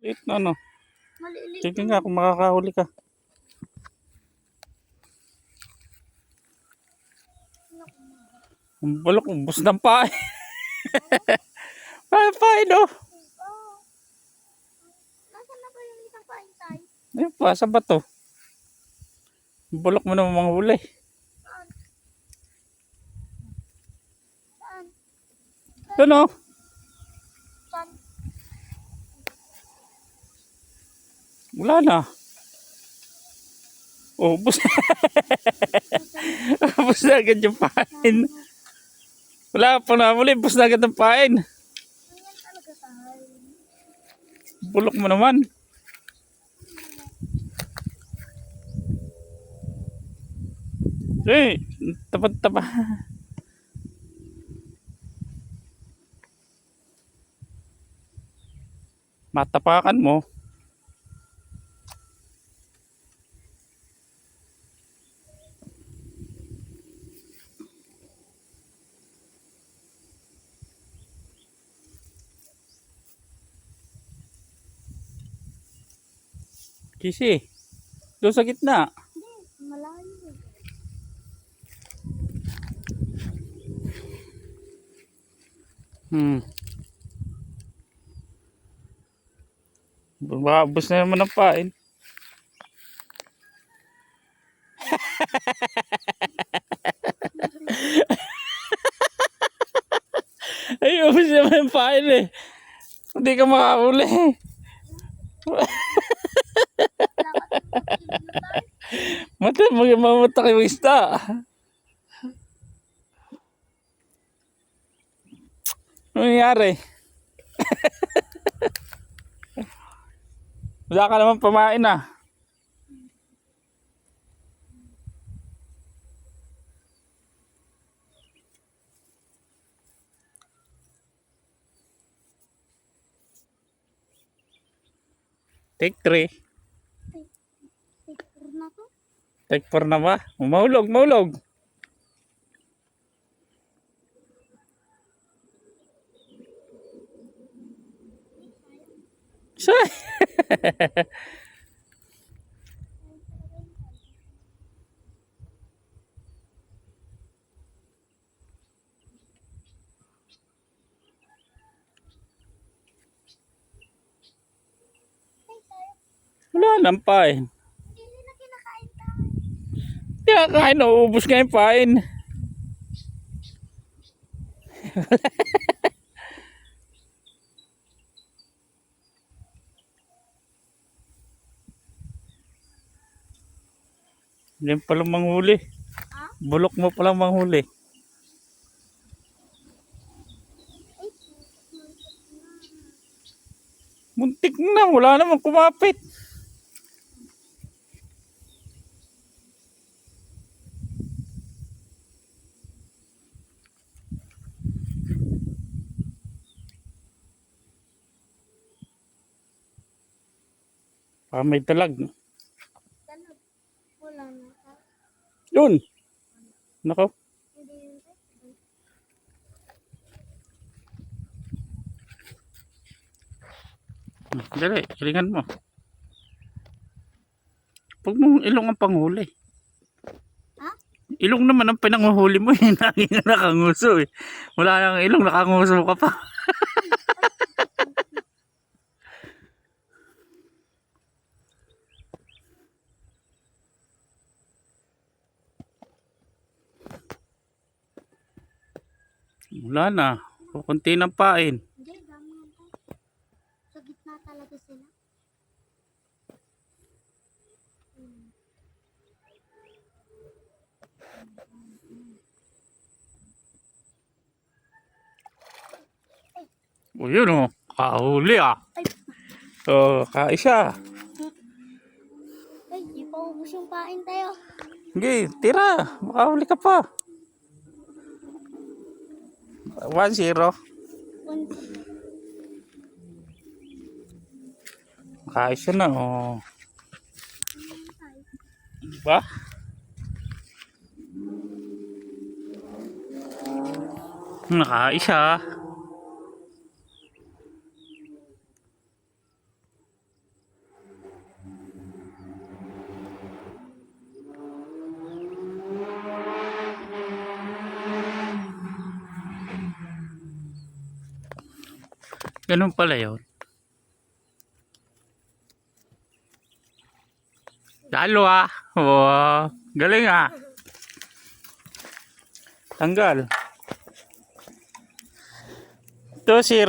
Liit na ano. Maliliit. Sige nga kung makakahuli ka. Ang bulok, ubos ng pain. Pain, pain oh. Oh. Nasaan na ba yung isang paintay? Ayun pa, sa bato. Bulok mo naman mga huli. Saan? Saan? Doon oh. Wala na. Oh, ubos na. ubos na agad yung pain. Wala pa na muli, ubos na agad ang pain. Bulok mo naman. Eh, tapat-tapa. Matapakan mo. Kisi. Doon sa gitna. Hindi, malayo. Hmm. Baka ubos na naman ang pain. Ay, ubos na naman ang pain eh. Hindi ka makahuli. Mata, mag mamutak yung isda. Ano nangyari? Wala ka naman pamain ah. Take 3. Take 4 na ba? Mahulog, mahulog. Tayo. Wala lang kinakain tayo. Kaya kain, nauubos nga yung pain. Hindi pala manghuli. Ha? Bulok mo pala manghuli. Ay, Muntik na, wala namang kumapit. Ah, may talag. Wala na. Ah, Yun. Nako. Eh. Dali, hilingan mo. Huwag mong ilong ang panghuli. Ha? Ilong naman ang pinanguhuli mo eh. Lagi nga nakanguso eh. Wala nang ilong, nakanguso ka pa. Wala na. Kunti ng pain. Hindi, dami yan tayo. Sa gitna talaga sila. O yun o. Kahuli ah. O, kaisa. ay, di pa ubus yung pain tayo. Sige, tira. Makahuli ka pa. 1-0. One, Kaisa na o. tayo. Diba? Nakaisa. Ganun pala yun. Lalo ah. Wow. Galing ah. Tanggal. Ito si Ro